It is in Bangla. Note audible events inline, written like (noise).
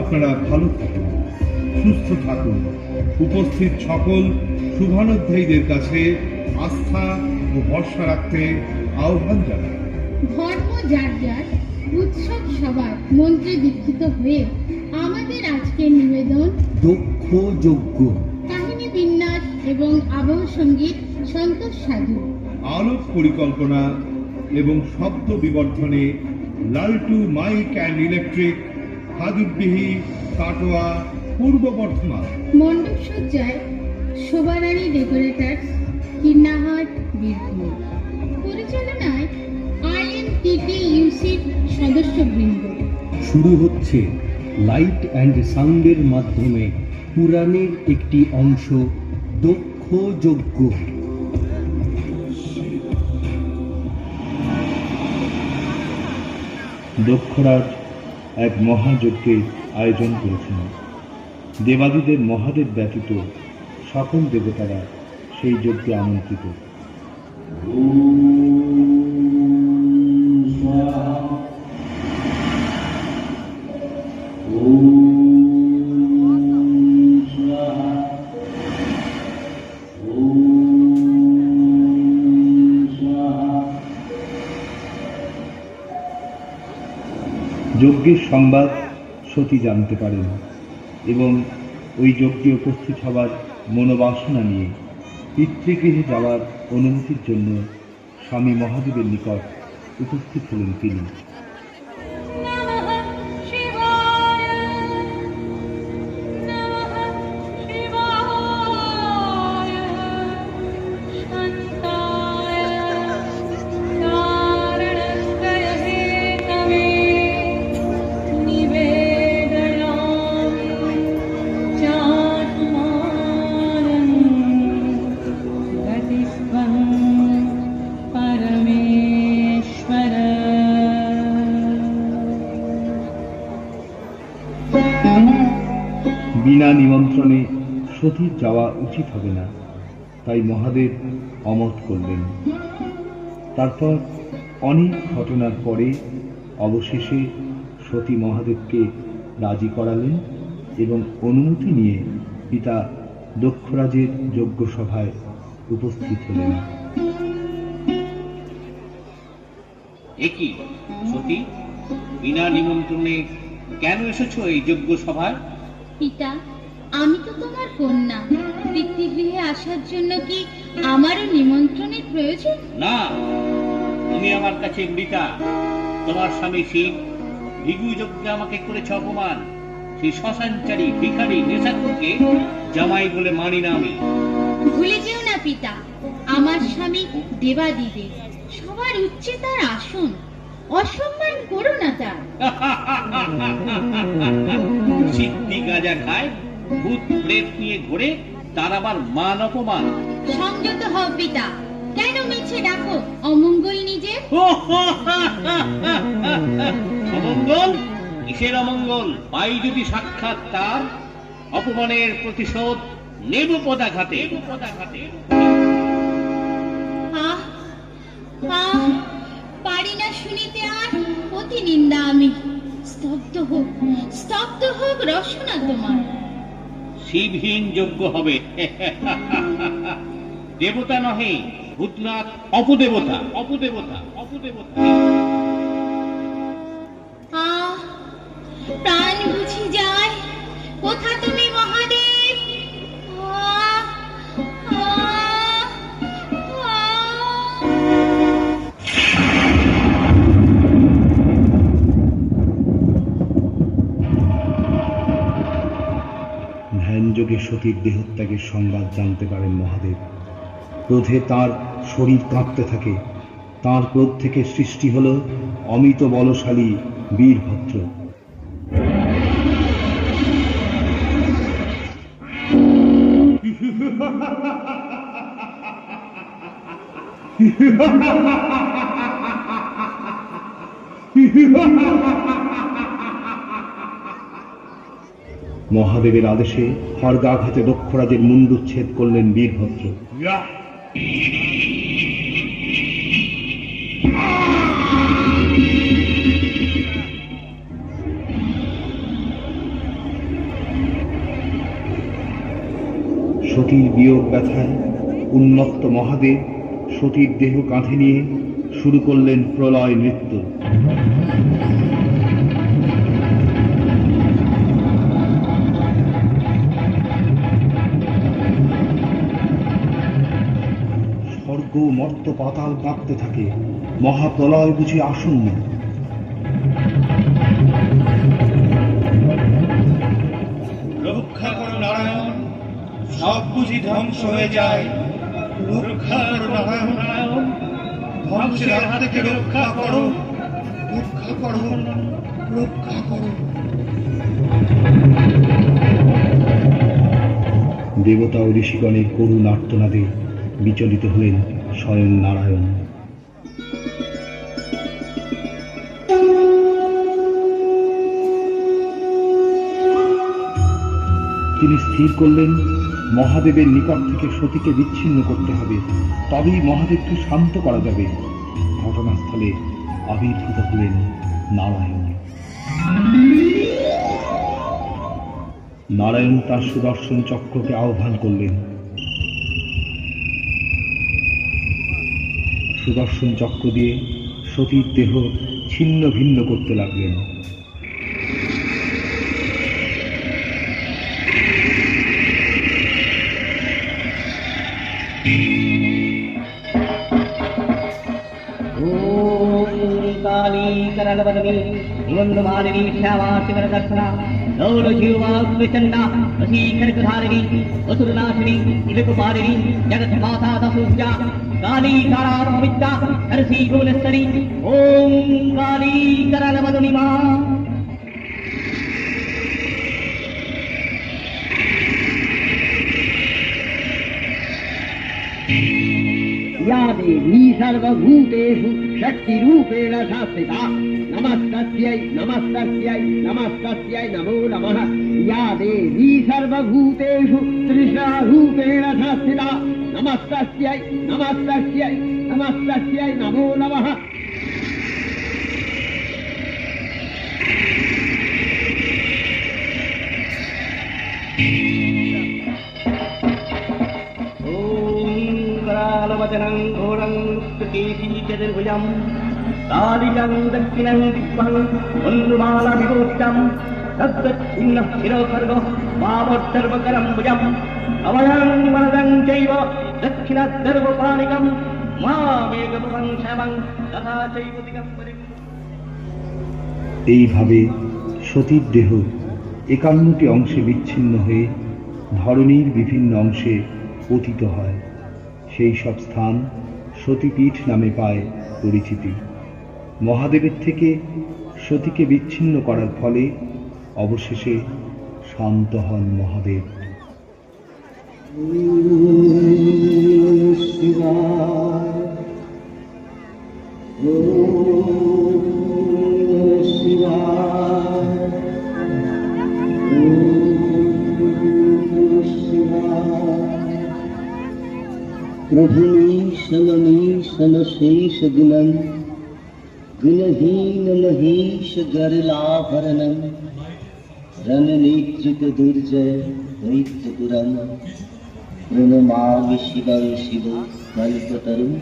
আপনারা ভালো থাকুন। সুস্থ থাকুন। উপস্থিত সকল শুভানুধ্যায়ীদের কাছে আস্থা ও ভরসা রাখতে আহ্বান জানাই। ধর্ম যার যার উৎসব সবার মন্ত্রে দীক্ষিত হয়ে আমাদের আজকের নিবেদন দক্ষ যজ্ঞ। কাহিনী বিন্যাস এবং আবহ সংগীত সন্তোষ সাধু। আলোক পরিকল্পনা এবং শব্দ বিবর্ধনে লালটু মাইক অ্যান্ড ইলেকট্রিক হাজুরবিহি কাটোয়া পূর্ব বর্ধমান। মণ্ডপ সজ্জায় শোভারানী ডেকোরেটার্স কিন্নাহাট বীরভূম। পরিচালনায় আইএনটিটি ইউসির সদস্যবৃন্দ। শুরু হচ্ছে লাইট অ্যান্ড সাউন্ডের মাধ্যমে পুরাণের একটি অংশ দক্ষ যজ্ঞ দক্ষরাজ এক মহাযজ্ঞের আয়োজন করেছেন। দেবাদিদের মহাদেব ব্যতীত সকল দেবতারা সেই যজ্ঞে আমন্ত্রিত। যজ্ঞের সংবাদ সতী জানতে পারেন এবং ওই যজ্ঞে উপস্থিত হবার মনোবাসনা নিয়ে পিতৃগৃহে যাওয়ার অনুমতির জন্য স্বামী মহাদেবের নিকট উপস্থিত হলেন তিনি। বিনা নিমন্ত্রণে সতীর যাওয়া উচিত হবে না। তাই মহাদেব অমত করলেন। তারপর অনেক ঘটনার পরে অবশেষে সতী মহাদেবকে রাজি করালেন এবং অনুমতি নিয়ে পিতা দক্ষরাজের যজ্ঞ সভায় উপস্থিত হলেন। একই সতী, বিনা নিমন্ত্রণে কেন এসেছ এই যজ্ঞ সভায়? পিতা আমি তো তোমার কন্যা। পিতৃগৃহে আসার জন্য কি আমারও নিমন্ত্রণের প্রয়োজন? না তুমি আমার কাছে মৃতা। তোমার স্বামী শিব ভিগু যজ্ঞে আমাকে করেছে অপমান। সেই শ্মশানচারী ভিখারি নেশাকুরকে জামাই বলে মানি না আমি। ভুলে যেও না পিতা আমার স্বামী দেবাদিদেব। সবার উচ্চে তার আসন। অসম্মান করো না তার সিদ্ধি গাঁজা খায় ভূত প্রেত নিয়ে ঘোরে তার আবার মান অপমান। সংযত হও পিতা কেন মিছে ডাকো অমঙ্গল নিজের? অমঙ্গল? কিসের অমঙ্গল? পাই যদি সাক্ষাৎ তার অপমানের প্রতিশোধ নেব পদাঘাতে পদাঘাতে আহ আহ শুনিতে আর অতি নিন্দা আমি। স্তব্ধ হোক স্তব্ধ হোক রসনা তোমার। শিবহীন যোগ্য হবে। দেবতা নহে ভূতনাথ অপদেবতা অপদেবতা অপদেবতা। আ প্রাণ সতীর দেহত্যাগের সংবাদ জানতে পারেন মহাদেব। ক্রোধে তার শরীর কাঁপতে থাকে। তার ক্রোধ থেকে সৃষ্টি হল অমিত বলশালী বীরভদ্র (laughs) মহাদেবের আদেশে খড়গাঘাতে দক্ষরাজের মুন্ডুচ্ছেদ করলেন বীরভদ্র। সতীর বিয়োগ ব্যথায় উন্মত্ত মহাদেব সতীর দেহ কাঁধে নিয়ে শুরু করলেন প্রলয় নৃত্য। স্বর্গ মর্ত পাতাল কাঁপতে থাকে। মহাপ্রলয় বুঝি আসন্ন। রক্ষা করো নারায়ণ সব বুঝি ধ্বংস হয়ে যায়। রক্ষা করো নারায়ণ নারায়ণ ধ্বংসের হাত থেকে রক্ষা করো। রক্ষা করো রক্ষা করো দেবতা ও ঋষিগণের করুণ আর্তনাদে বিচলিত হলেন। স্বয়ং নারায়ণ। তিনি স্থির করলেন, মহাদেবের নিকট থেকে সতীকে বিচ্ছিন্ন করতে হবে, তবেই মহাদেবকে শান্ত করা যাবে। ঘটনাস্থলে আবির্ভূত হলেন নারায়ণ। নারায়ণ তার সুদর্শন চক্রকে আহ্বান করলেন। সুদর্শন চক্র দিয়ে সতীর দেহ ছিন্ন ভিন্ন করতে লাগলেন ॐ काली ఇవందు మానవీ క్షావా శివర దర్శన గౌర జీవాగ్నిచన్న వశీకరికధారిణి వసురనాశిని ఇదకుపారిణి జగత్మాతా దసూజ కాళీకారాత్మవిద్య హరసీ భువనేశ్వరి ఓం కాళీకరలవదునిమా Thank you. या देवी सर्वभूतेषु शक्तिरूपेण शास्त्रिता। नमस्तस्यै नमस्तस्यै नमस्तस्यै नमो नमः। या देवी सर्वभूतेषु तृष्णारूपेण शास्त्रिता। नमस्तस्यै नमस्तस्यै नमस्तस्यै नमो नमः करालवचनं घोरं केशी चतुर्भुजं कालिकं दक्षिणं दिग्वं वन्दुमालाविभूषितं तद्दक्षिण्णः शिरोसर्गो वामोत्सर्वकरं भुजम् अवयं वरदं चैव दक्षिणसर्वपाणिकं मामेकमुखं शमं तथा चैव दिगम्बरिम् এইভাবে সতীর দেহ একান্নটি অংশে বিচ্ছিন্ন হয়ে ধরণীর বিভিন্ন অংশে পতিত হয় সেই সব স্থান সতীপীঠ নামে পায় পরিচিতি মহাদেবের থেকে সতীকে বিচ্ছিন্ন করার ফলে অবশেষে শান্ত হন মহাদেব प्रभुमीशममीशमशेष गुणं गुणहीन महीश गरलाभरणं रणनेत्रित दुर्जय दैत्यपुरं प्रणमामि शिवं शिव कल्पतरुम्